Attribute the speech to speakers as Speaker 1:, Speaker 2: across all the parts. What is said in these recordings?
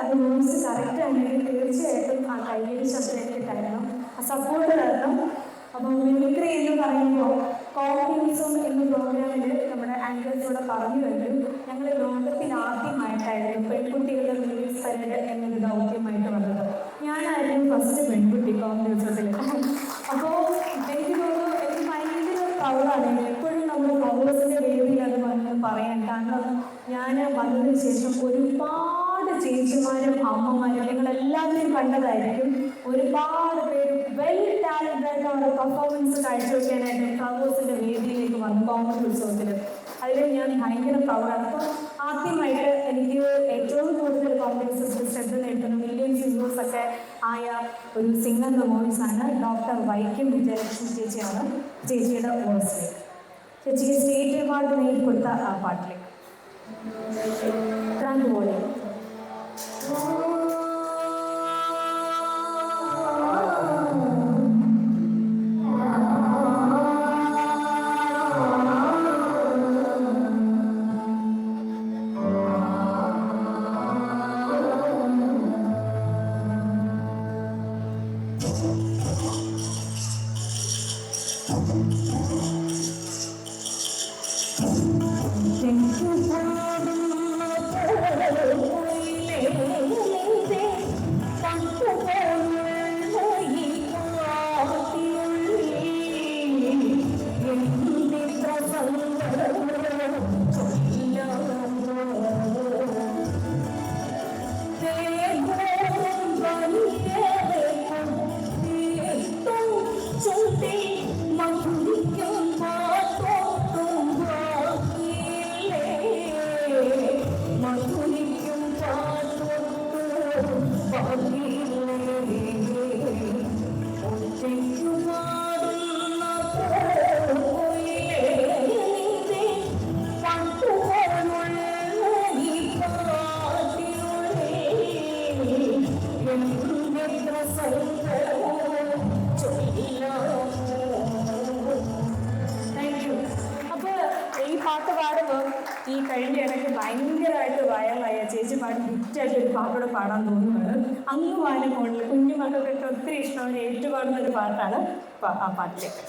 Speaker 1: അത് moves correct ആണെങ്കിൽ തീർച്ചയായിട്ടും ആ കയ്യിൽ ശബ്ദം എനിക്ക് ആ സപ്പോർട്ട് തരണം. അപ്പോൾ മിമിക്രി എന്ന് പറയുമ്പോൾ കോമ്പിനിസം എന്ന പ്രോഗ്രാമിൽ നമ്മുടെ ആങ്കേഴ്സിലൂടെ പറഞ്ഞു കഴിഞ്ഞു ഞങ്ങൾ ലോകത്തിൽ ആദ്യമായിട്ടായിരുന്നു പെൺകുട്ടികളുടെ മിമിക്സ് പരേഡ് എന്നൊരു ദൗത്യമായിട്ട് വന്നത്. ഞാനായിരുന്നു ഫസ്റ്റ് പെൺകുട്ടി കോമ്പിനിസത്തിൽ അപ്പോൾ എനിക്ക് തോന്നുന്നു എനിക്ക് ഭയങ്കര പ്രൗഡാണ് എപ്പോഴും നമ്മൾ കോൺഗ്രസിന്റെ വേദിയിൽ അത് വന്ന് പറയാൻ. കാരണം ഞാൻ വന്നതിന് ശേഷം ഒരുപാട് ചേച്ചിമാരും അമ്മമാരും നിങ്ങൾ എല്ലാവരും കണ്ടതായിരിക്കും. ഒരുപാട് പേര് വെൽ ടാലന്റഡ് ആയിട്ട് അവരുടെ പെർഫോമൻസ് കാഴ്ചവെക്കാനായിട്ട് ഫ്ലവേഴ്സിന്റെ വേദിയിലേക്ക് വന്നു കോൺഗ്രസ് ഉത്സവത്തിൽ അതിൽ ഞാൻ ഭയങ്കര പ്രൗഡാണ് അപ്പോൾ ആദ്യമായിട്ട് എനിക്ക് ഏറ്റവും കൂടുതൽ കോൺഗ്രസ് ശ്രദ്ധ നേടുന്ന മില്യൺ സിംഗേഴ്സ് ഒക്കെ ആയ ഒരു സിംഗർ വോയിസ് ആണ് ഡോക്ടർ വൈക്കം വിജയലക്ഷ്മി ചേച്ചിയാണ്. ചേച്ചിയുടെ വോയിസ് ചേച്ചിക്ക് സ്റ്റേറ്റ് അവാർഡ് നേടിക്കൊടുത്ത ആ പാട്ടിലേക്ക് ക്രാന്ത് പോലെ ഈ കഴിഞ്ഞ ഇടയ്ക്ക് ഭയങ്കരമായിട്ട് വയറായ ചേച്ചി പാടി ഹിറ്റായിട്ട് ഒരു പാട്ടോടെ പാടാൻ തോന്നുന്നത് അങ്ങ് വാനം കുഞ്ഞു മക്കൾക്കൊക്കെ ഒത്തിരി ഇഷ്ടമാണ് ഏറ്റുപാടുന്ന ഒരു പാട്ടാണ് ആ പാട്ടിലേക്ക്.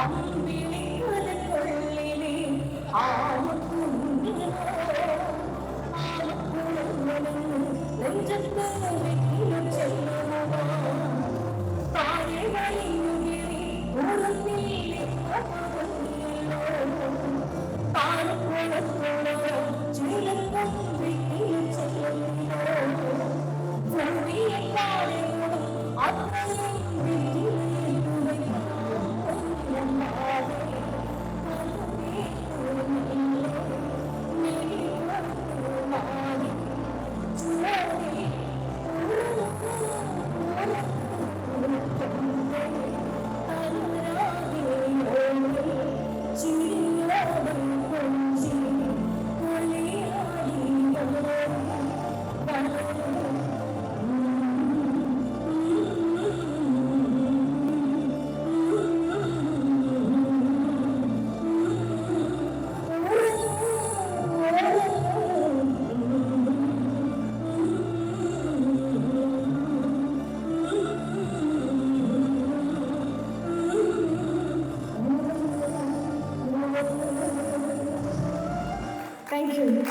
Speaker 1: I'm be 但是